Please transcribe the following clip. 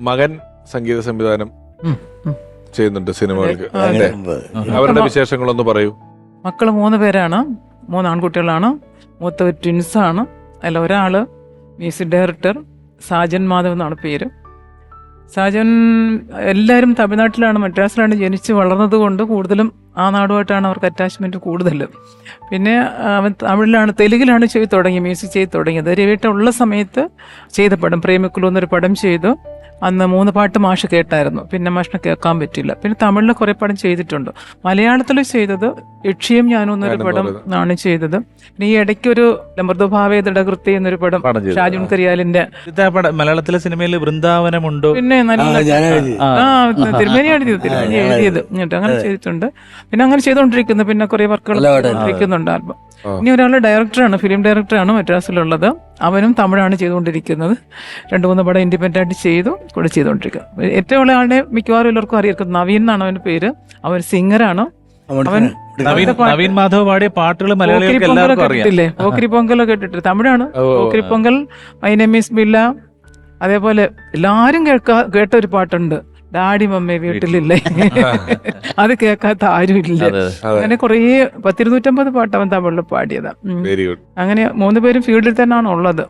മകൻ സംഗീത സംവിധാനം. ചെയ്യുന്നുണ്ട് സിനിമകൾക്ക്? അവരുടെ വിശേഷങ്ങളൊന്ന് പറയൂ. മക്കൾ മൂന്ന് പേരാണ്. മൂന്ന് ആൺകുട്ടികളാണ്. മൂത്ത ട്വിൻസ് ആണ് അല്ല ഒരാൾ മ്യൂസിക് ഡയറക്ടർ സാജൻ മാധവ് എന്നാണ് പേര്. സാജൻ എല്ലാവരും തമിഴ്നാട്ടിലാണ് മദ്രാസിലാണ് ജനിച്ച് വളർന്നത് കൊണ്ട് കൂടുതലും ആ നാടുമായിട്ടാണ് അവർക്ക് അറ്റാച്ച്മെന്റ് കൂടുതൽ. പിന്നെ അവൻ തമിഴിലാണ് തെലുങ്കിലാണ് ചെയ്ത് തുടങ്ങി മ്യൂസിക് ചെയ്ത് തുടങ്ങിയത്. രവിട്ട സമയത്ത് ചെയ്ത പടം പ്രേമിക്കുള്ളൂ എന്നൊരു പടം ചെയ്തു. അന്ന് മൂന്ന് പാട്ട് മാഷ് കേട്ടായിരുന്നു. പിന്നെ മാഷിനെ കേൾക്കാൻ പറ്റില്ല. പിന്നെ തമിഴിൽ കുറേ പടം ചെയ്തിട്ടുണ്ട്. മലയാളത്തിൽ ചെയ്തത് യക്ഷിയും ഞാനും എന്നൊരു പടം. ആണ് ചെയ്തത്. പിന്നെ ഈ ഇടയ്ക്കൊരു മൃദുഭാവേ ദൃഢകൃത്തി എന്നൊരു പടം. ഷാജുൻ കരിയാലിന്റെ മലയാളത്തിലെ സിനിമയിൽ വൃന്ദാവനമുണ്ടോ? പിന്നെ ആ, നല്ല ആ. തിരുമേനിയാണ് എഴുതിയത് തിരുമേനി എഴുതിയത്. എന്നിട്ട് അങ്ങനെ ചെയ്തിട്ടുണ്ട്. പിന്നെ അങ്ങനെ ചെയ്തുകൊണ്ടിരിക്കുന്നു പിന്നെ കുറെ വർക്കുകൾ. ചെയ്തുകൊണ്ടിരിക്കുന്നുണ്ട് ആൽബം. ഇനി ഒരാൾ ഡയറക്ടറാണ് ഫിലിം ഡയറക്ടറാണ് മദ്രാസിലുള്ളത്. അവനും തമിഴാണ് ചെയ്തുകൊണ്ടിരിക്കുന്നത് രണ്ട് മൂന്ന് പടം ഇൻഡിപെൻഡന്റ് ആയിട്ട് ചെയ്തു കൂടെ ചെയ്തുകൊണ്ടിരിക്കുക ഏറ്റവും ഉള്ള ആളുടെ മിക്കവാറും എല്ലാവർക്കും അറിയാം നവീൻ എന്നാണ് അവന്റെ പേര്. അവൻ സിംഗറാണ് അവൻ നവീൻ മാധവ് പാടിയ പാട്ടുകൾ കേട്ടിട്ടില്ലേ? പോക്കിരി പൊങ്കലൊക്കെ കേട്ടിട്ട് തമിഴാണ്. Pokkiri Pongal my name is Billa അതേപോലെ എല്ലാരും കേൾക്കാ കേട്ട ഒരു പാട്ടുണ്ട്. ഡാഡി മമ്മി വീട്ടിലില്ലേ. അത് കേൾക്കാത്ത ആരുമില്ല അങ്ങനെ കുറേ പത്തിരുന്നൂറ്റമ്പത് പാട്ട് അവൻ തമിഴിൽ പാടിയതാ. അങ്ങനെ മൂന്ന് പേരും ഫീൽഡിൽ തന്നെയാണ് ഉള്ളത്.